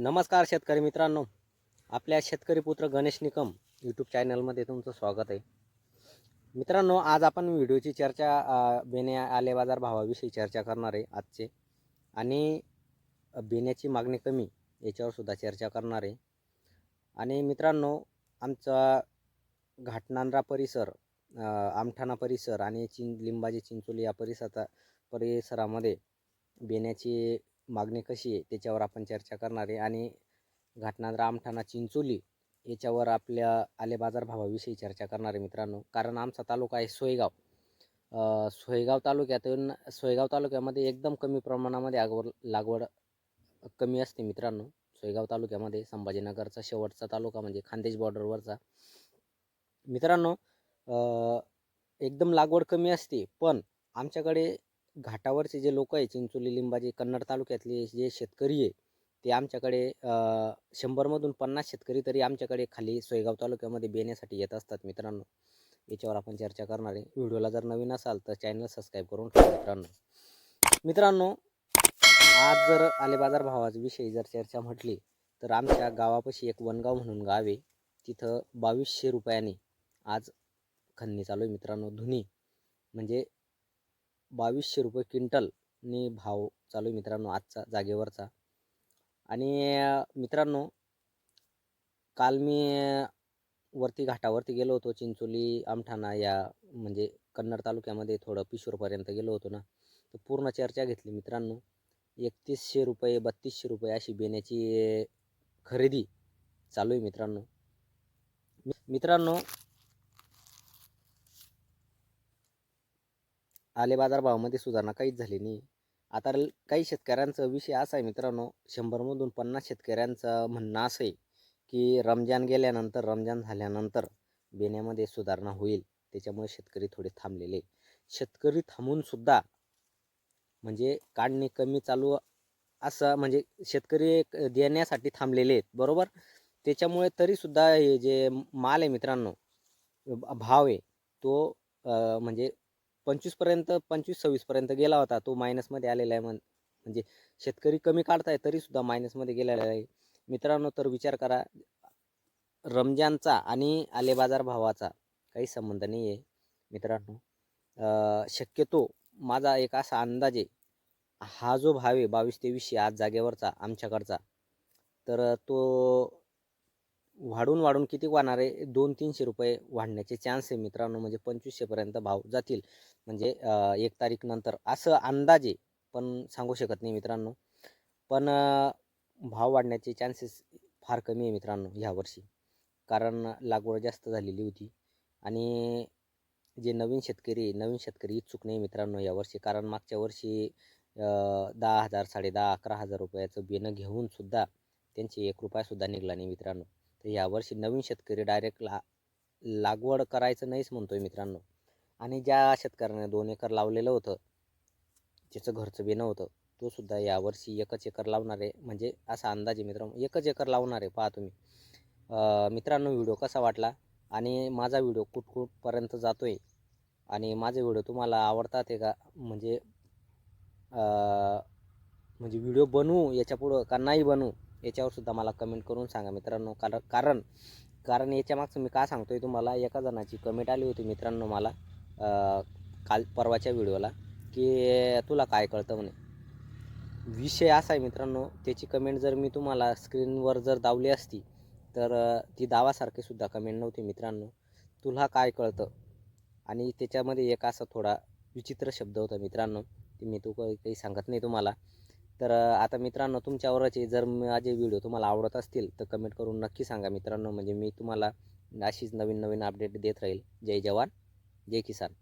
नमस्कार शेतकरी मित्रांनो. आपल्या शेतकरी पुत्र गणेश निकम यूट्यूब चॅनलमध्ये तुमचं स्वागत आहे. मित्रांनो आज आपण व्हिडिओची चर्चा बेण्या बेने आले बाजार भावाविषयी चर्चा करणार आहे आजचे. आणि बेण्याची मागणी कमी याच्यावर सुद्धा चर्चा करणार आहे. आणि मित्रांनो आमचा घाटनांद्रा परिसर आमठाणा परिसर आणि चिं लिंबाजी चिंचोली या परिसराचा परिसरामध्ये बेण्याची मागणी कशी आहे त्याच्यावर आपण चर्चा करणार आहे. आणि घाटनांद्रा आमठाणा चिंचोली याच्यावर आपल्या आलेबाजार भावाविषयी चर्चा करणार आहे मित्रांनो. कारण आमचा तालुका आहे सोयगाव. सोयगाव तालुक्यातून सोयगाव तालुक्यामध्ये एकदम कमी प्रमाणामध्ये आगवड लागवड कमी असते मित्रांनो. सोयगाव तालुक्यामध्ये संभाजीनगरचा शेवटचा तालुका म्हणजे खानदेश बॉर्डरवरचा मित्रांनो एकदम लागवड कमी असते. पण आमच्याकडे घाटावरचे जे लोक आहे चिंचोली लिंबाजी कन्नड तालुक्यातले जे शेतकरी आहे ते आमच्याकडे शंभरमधून पन्नास शेतकरी तरी आमच्याकडे खाली सोयगाव तालुक्यामध्ये बेण्यासाठी येत असतात मित्रांनो. याच्यावर आपण चर्चा करणार आहे. व्हिडिओला जर नवीन असाल तर चॅनल सबस्क्राईब करून ठेवा मित्रांनो. मित्रांनो आज जर आले बाजार भावाविषयी जर चर्चा म्हटली तर आमच्या गावापाशी एक वनगाव म्हणून गाव आहे. तिथं बावीसशे रुपयाने आज खन्नी चालू आहे मित्रांनो धुनी. म्हणजे बावीसशे रुपये क्विंटलने भाव चालू आहे मित्रांनो आजचा जागेवरचा. आणि मित्रांनो काल मी वरती घाटावरती गेलो होतो चिंचोली आमठाणा या म्हणजे कन्नड तालुक्यामध्ये थोडं पिशोरपर्यंत गेलो होतो ना तर पूर्ण चर्चा घेतली मित्रांनो. एकतीसशे रुपये बत्तीसशे रुपये अशी बेण्याची खरेदी चालू आहे मित्रांनो. मि- मित्रांनो आले बाजार भावामध्ये सुधारणा काहीच झाली नाही. आता काही शेतकऱ्यांचा विषय असा आहे मित्रांनो शंभरमधून पन्नास शेतकऱ्यांचं म्हणणं असं आहे की रमजान गेल्यानंतर रमजान झाल्यानंतर बेण्यामध्ये सुधारणा होईल. त्याच्यामुळे शेतकरी थोडे थांबलेले. शेतकरी थांबूनसुद्धा म्हणजे काढणी कमी चालू असं म्हणजे शेतकरी देण्यासाठी थांबलेले आहेत. बरोबर? त्याच्यामुळे तरीसुद्धा हे जे माल आहे मित्रांनो भाव आहे तो म्हणजे पंचवीसपर्यंत पंचवीस सव्वीसपर्यंत गेला होता. तो मायनसमध्ये आलेला आहे म्हण म्हणजे शेतकरी कमी काढताय तरीसुद्धा मायनसमध्ये गेलेला आहे. मित्रांनो तर विचार करा रमजानचा आणि आलेबाजार भावाचा काही संबंध नाही आहे मित्रांनो शक्यतो माझा एक असा अंदाज आहे हा जो भाव आहे बावीस तेवीसशे आज जागेवरचा आमच्याकडचा तर तो वाढून वाढून किती वाढणार आहे दोन तीनशे रुपये वाढण्याचे चान्स आहे मित्रांनो. म्हणजे पंचवीसशेपर्यंत भाव जातील. म्हणजे एक तारीख नंतर. असं अंदाजे पण सांगू शकत नाही मित्रांनो. पण भाव वाढण्याचे चान्सेस फार कमी आहे मित्रांनो ह्यावर्षी कारण लागवड जास्त झालेली होती. आणि जे नवीन शेतकरी नवीन शेतकरी इच्छुक नाही मित्रांनो यावर्षी कारण मागच्या वर्षी दहा हजार साडे दहा अकरा हजार रुपयाचं बियाणं घेऊनसुद्धा त्यांची एक रुपयासुद्धा निघला नाही मित्रांनो. तर यावर्षी नवीन शेतकरी डायरेक्ट ला लागवड करायचं नाहीच म्हणतो आहे मित्रांनो. आणि ज्या शेतकऱ्याने दोन एकर लावलेलं होतं ज्याचं घरचं बेणं होतं तो सुद्धा यावर्षी एकच एकर लावणार आहे. म्हणजे असा अंदाज आहे मित्रांनो. एकच एकर लावणार आहे पहा तुम्ही. मित्रांनो व्हिडिओ कसा वाटला? आणि माझा व्हिडिओ कुठकुठपर्यंत जातो आहे आणि माझे व्हिडिओ तुम्हाला आवडतात आहे का? म्हणजे म्हणजे व्हिडिओ बनवू याच्यापुढं का नाही बनवू? याच्यावर सुद्धा मला कमेंट करून सांगा मित्रांनो. कारण कारण कारण याच्या मागचं मी का सांगतो आहे तुम्हाला एका जणाची कमेंट आली होती मित्रांनो मला काल परवाच्या व्हिडिओला की तुला काय कळतं म्हणे. विषय असा आहे मित्रांनो त्याची कमेंट जर मी तुम्हाला स्क्रीनवर जर दावली असती तर ती दावासारखी सुद्धा कमेंट नव्हती मित्रांनो. तुला काय कळतं? आणि त्याच्यामध्ये एक असा थोडा विचित्र शब्द होता मित्रांनो ते मी तो काही सांगत नाही तुम्हाला. तर आता मित्रांनो तुमच्यावरच जर माझे व्हिडिओ तुम्हाला आवडत असतील तर कमेंट करून नक्की सांगा मित्रांनो. म्हणजे मी तुम्हाला अशीच नवीन नवीन अपडेट देत राहील. जय जवान जय किसान.